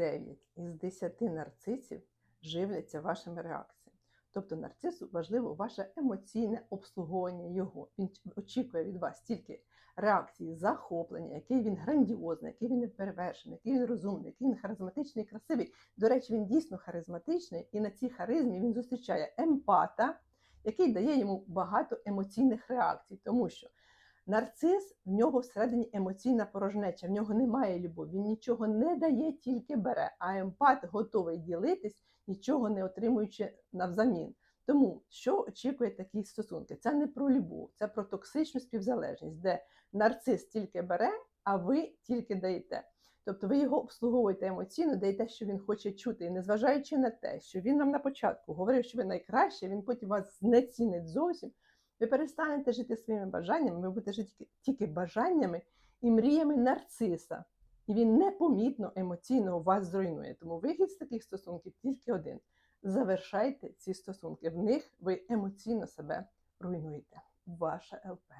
9 із 10 нарцисів живляться вашими реакціями. Тобто нарцису важливо ваше емоційне обслуговування його. Він очікує від вас тільки реакції захоплення, який він грандіозний, який він неперевершений, який він розумний, який він харизматичний красивий. До речі, він дійсно харизматичний, і на цій харизмі він зустрічає емпата, який дає йому багато емоційних реакцій, тому що нарцис в нього всередині емоційна порожнеча, в нього немає любові, він нічого не дає, тільки бере. А емпат готовий ділитись, нічого не отримуючи навзамін. Тому що очікує такі стосунки? Це не про любов, це про токсичну співзалежність, де нарцис тільки бере, а ви тільки даєте. Тобто ви його обслуговуєте емоційно, даєте, що він хоче чути, і незважаючи на те, що він вам на початку говорив, що ви найкраще, він потім вас знецінить зовсім. Ви перестанете жити своїми бажаннями, ви будете жити тільки- бажаннями і мріями нарциса. І він непомітно емоційно вас зруйнує. Тому вихід з таких стосунків тільки один: завершайте ці стосунки. В них ви емоційно себе руйнуєте. Ваша ЛП.